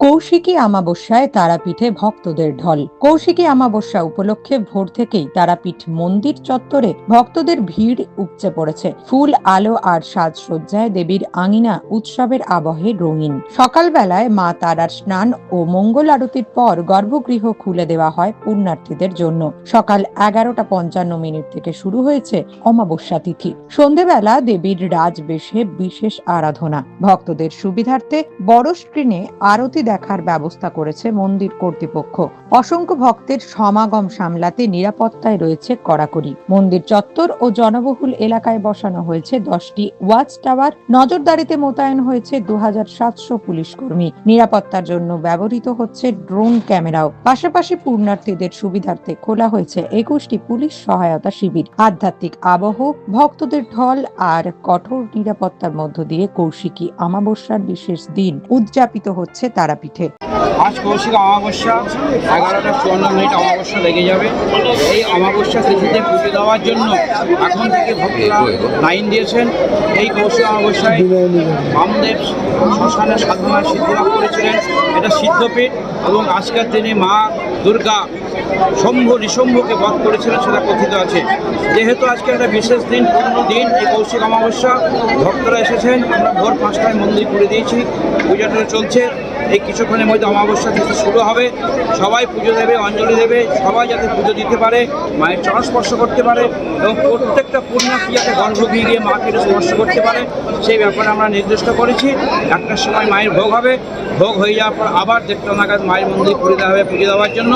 কৌশিকী আমাবস্যায় তারাপীঠে ভক্তদের ঢল। কৌশিকী আমাবস্যা উপলক্ষে ভোর থেকেই তারাপীঠ মন্দির চত্বরে ভক্তদের ভিড় উপচে পড়েছে। ফুল, আলো আর সাজসজ্জায় দেবীর আঙিনা উৎসবের আবহে রঙিন। সকালবেলায় মা তারার স্নান ও মঙ্গল আরতির পর গর্ভগৃহ খুলে দেওয়া হয় পুণ্যার্থীদের জন্য। সকাল এগারোটা পঞ্চান্ন মিনিট থেকে শুরু হয়েছে অমাবস্যা তিথি। সন্ধেবেলা দেবীর রাজবেশে বিশেষ আরাধনা। ভক্তদের সুবিধার্থে বড় স্ক্রিনে আরতি দেখার ব্যবস্থা করেছে মন্দির কর্তৃপক্ষ। অসংখ্য ভক্তের সমাগম সামলাতে নিরাপত্তায় রয়েছে কড়াকড়ি। মন্দির চত্বর ও জনবহুল এলাকায় বসানো হয়েছে দশটি ওয়াচ টাওয়ার। নজরদারিতে মোতায়েন হয়েছে দু সাতশো পুলিশ কর্মী। নিরাপত্তার জন্য ব্যবহৃত হচ্ছে ড্রোন ক্যামেরাও। পাশাপাশি পূর্ণার্থীদের সুবিধার্থে খোলা হয়েছে একুশটি পুলিশ সহায়তা শিবির। আধ্যাত্মিক আবহ, ভক্তদের ঢল আর কঠোর নিরাপত্তার মধ্য দিয়ে কৌশিকী আমাবস্যার বিশেষ দিন উদযাপিত হচ্ছে তারাপীঠে আজ কৌশিক অমাবস্যা, এগারোটা চুয়ান্ন মিনিট অমাবস্যা লেগে যাবে। এই অমাবস্যা তিথিতে পুজো দেওয়ার জন্য এখন থেকে ভক্তরা লাইন দিয়েছেন। এই কৌশিক অমাবস্যায় বামদেব শ্মশানে সাধনা সিদ্ধিলাভ করেছিলেন। এটা সিদ্ধপীঠ এবং আজকের দিনে মা দুর্গা শম্ভু নিশম্ভুকে বধ করেছিলেন সেটা কথিত আছে। যেহেতু আজকে একটা বিশেষ দিন পূর্ণ দিন, এই কৌশিক অমাবস্যা, ভক্তরা এসেছেন, আমরা ভোর পাঁচটায় মন্দির করে দিয়েছি পূজাটা চলছে, এই কিছুক্ষণের মধ্যে অমাবস্যা থেকে শুরু হবে, সবাই পুজো দেবে, অঞ্জলি দেবে, সবাই যাতে পুজো দিতে পারে, মায়ের চরণ স্পর্শ করতে পারে, এবং প্রত্যেকটা পুণ্যার্থী যাতে গর্ভগৃহে গিয়ে মাকে একটু স্পর্শ করতে পারে, সেই ব্যাপারে আমরা নির্দিষ্ট করেছি, একটার সময় মায়ের ভোগ হবে, ভোগ হয়ে যাওয়ার পর আবার দেড়টা নাগাদ মায়ের মন্দির খুলে দেওয়া হবে পুজো দেওয়ার জন্য।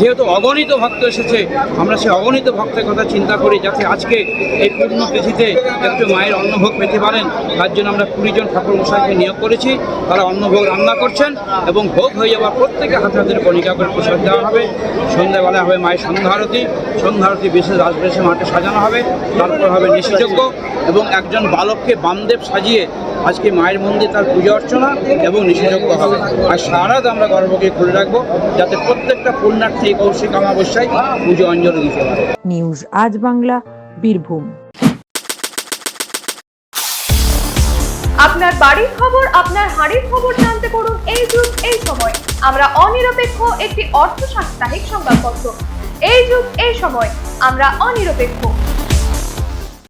যেহেতু অগণিত ভক্ত এসেছে। আমরা সেই অগণিত ভক্তের কথা চিন্তা করি যাতে আজকে এই পূর্ণ তিথিতে একটু মায়ের অন্নভোগ পেতে পারেন। তার জন্য আমরা কুড়ি জন ঠাকুর মশাইকে নিয়োগ করেছি। তারা অন্নভোগ রান্না করছেন এবং ভোগ হয়ে যাওয়ার প্রত্যেকে হাতে হাতের কণিকা করে প্রসাদ দেওয়া হবে। সন্ধ্যাবেলা হবে মায়ের সন্ধ্যা আরতি। সন্ধ্যা আরতি বিশেষ রাজবেশে মাঠে সাজানো হবে। তারপর হবে নিশিযজ্ঞ এবং একজন বালককে বামদেব সাজিয়ে আজকে মায়ের মন্দির তার পুজো অর্চনা এবং নিষেধজ্ঞ হবে। আর সারা রাত আমরা গর্ভকে খুলে রাখব যাতে প্রত্যেকটা পুণ্যার্থী কৌশিক অমাবস্যায় পুজো অঞ্জলি দিতে পারে। নিউজ আজ বাংলা বীরভূম। আপনার বাড়ির খবর আপনার হাড়ির খবর জানতে করুন এই যুগ এই সময়। আমরা অনিরপেক্ষ একটি অর্থ সাপ্তাহিক সংবাদপত্র। এই যুগ এই সময়। আমরা অনিরপেক্ষ।